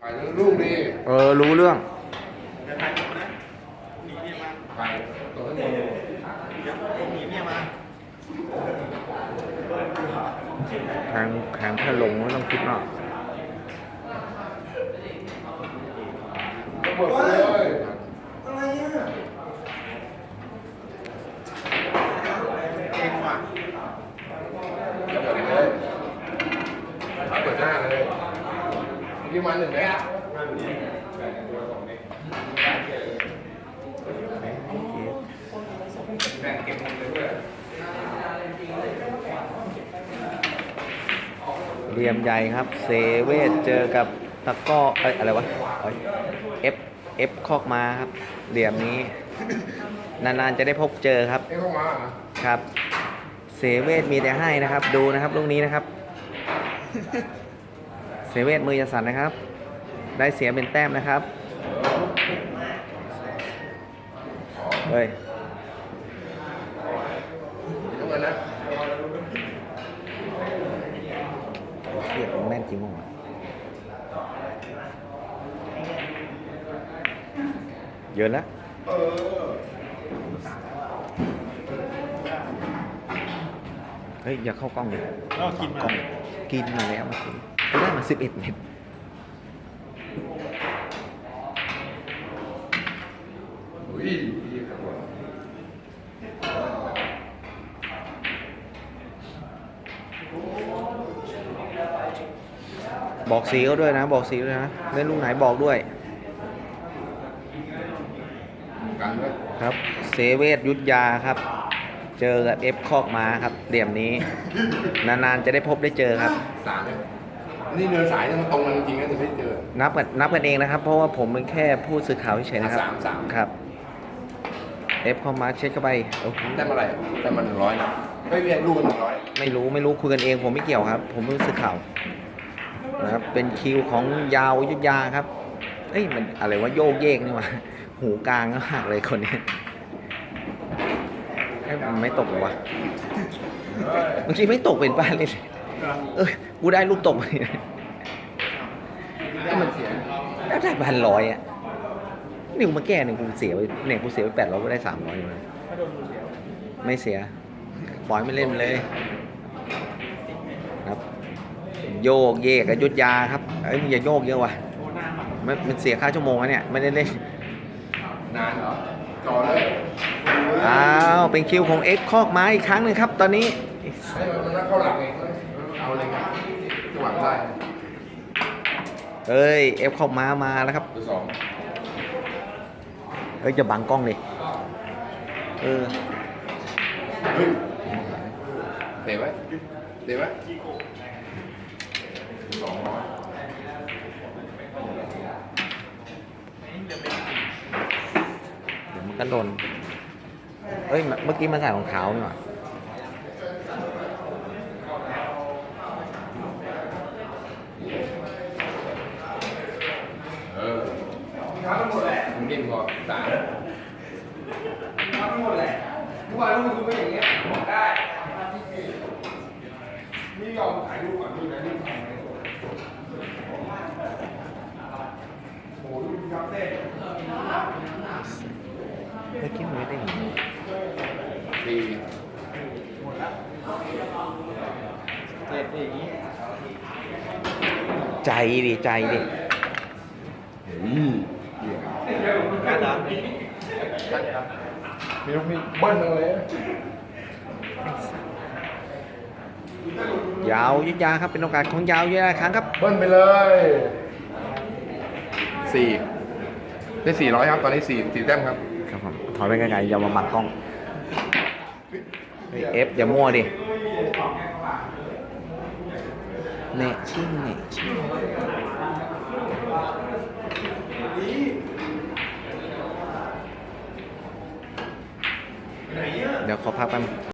ถ่ายลูกดิเออ รู้เรื่องถ่ายตัวนี้ทางแข็งแค่ลงไม่ต้องคิดมากระเบิดเลยอะไรอะระเบิดเลยถ่ายเปิดหน้าเลย ยี่มันหนึ่งไหมเหลี่ยมใหญ่ครับ เซเวตเจอกับตะกร้อเอ้ยอะไรวะเอฟเอฟคอกมาครับ เหลี่ยมนี้ นานๆจะได้พบเจอครับเอ้เข้ามาเหรอครับ เซเวตมีแต่ให้นะครับ ดูนะครับลูกนี้นะครับ เซเวตมือจะสั่นนะครับ ได้เสียเป็นแต้มนะครับ เฮ้ยน้ำเงินนะเทียบแม่นจริงมั้งวะเยอะแล้วเฮ้ย อย่าเข้ากล้องเลยก็กินกล้องกินมาแล้วมากิน ได้มาสิบเอ็ดเม็ดอุ้ยบอกสีเขาด้วยนะ บอกสีด้วยนะเล่นลูกไหนบอกด้วยกันด้วย ครับเซเวตยุทธยาครับ เจอกับเอฟคอกมาครับเหลี่ยมนี้ นานๆจะได้พบได้เจอครับสามเนี่ยนี่เนินสายเนี่ยมันตรงกันจริงๆนะจะไม่เจอ นับกันนับกันเองนะครับ เพราะว่าผมเป็นแค่ผู้สื่อข่าวเฉยๆนะครับสามสาม ครับ เอฟเข้ามาเช็คเข้าไปโอ้โหได้มาอะไรได้มาหนึ่งร้อยนะไม่เรียนลูกมันหนึ่งร้อยไม่รู้ไม่รู้คุยกันเองผมไม่เกี่ยวครับ ผมเป็นผู้สื่อข่าวนะครับ เป็นคิวของยาวยุทธยาครับ เอ้ยมันอะไรวะโยกเยกนี่หวะหูกลางมากเลยคนนี้เอ้ยมันไม่ตกเหรอวะเมื่อกี้ไม่ตกเป็นป้าเลย เอ้ยกูได้ลูกตกเลยก็มันเสียแล้วได้พันร้อยอะนี่กูมาแก้หนึ่งกูเสียไปเนี่ยกูเสียไปแปดร้อยกูได้สามร้อยเลยไม่เสียปล่อยไม่เล่นเลย ครับ โยกเยกกับยุทธยาครับเอ้ยมึงอย่าโยกเยอะว่ะมันมันเสียค่าชั่วโมงแล้วเนี่ยไม่ได้เล่นนานเหรอจ่อเลยอ้าวเป็นคิวของเอ็กคอกไม้อีกครั้งหนึ่งครับ ตอนนี้ให้มันนั่งเข้าหลังเอง เอาเลยครับจังหวะได้เอ้ยเอฟคอกม้ามาแล้วครับ ตัวสองเอ้ยจะบังกล้องเลยเออเฮ้ยเตะไว้เตะไว้สองร้อยเดี๋ยวมันก็โดนเอ้ยเมื่อกี้มันใส่รองเท้านี่หว่า เออมึง เก่งกว่าสามทุกวันลูกคุณเป็นอย่างเงี้ยบอกได้นี่ยอมถ่ายรูปก่อนดูนะนี่ถ่ายไหมโอ้โหดูยับเต้เมื่อกี้มันไม่ได้หนีสี่เจ็ดอย่างงี้ใจดิใจดิอืมเหี้ย กันเหรอ มีลูกมีเบิ้ลเลย ยาวยุทธยาครับเป็นโอกาสของยาวยุทธยาอีกครั้งครับเบิ้ลไปเลยสี่ได้สี่ร้อยครับ ตอนนี้สี่สี่แต้มครับ ครับผมถอยไปไกลๆอย่ามาบังกล้องเฮ้ยเอฟอย่ามั่วดิเนะชิ่งเนะชิ่งเดี๋ยว ขอพักแป๊บ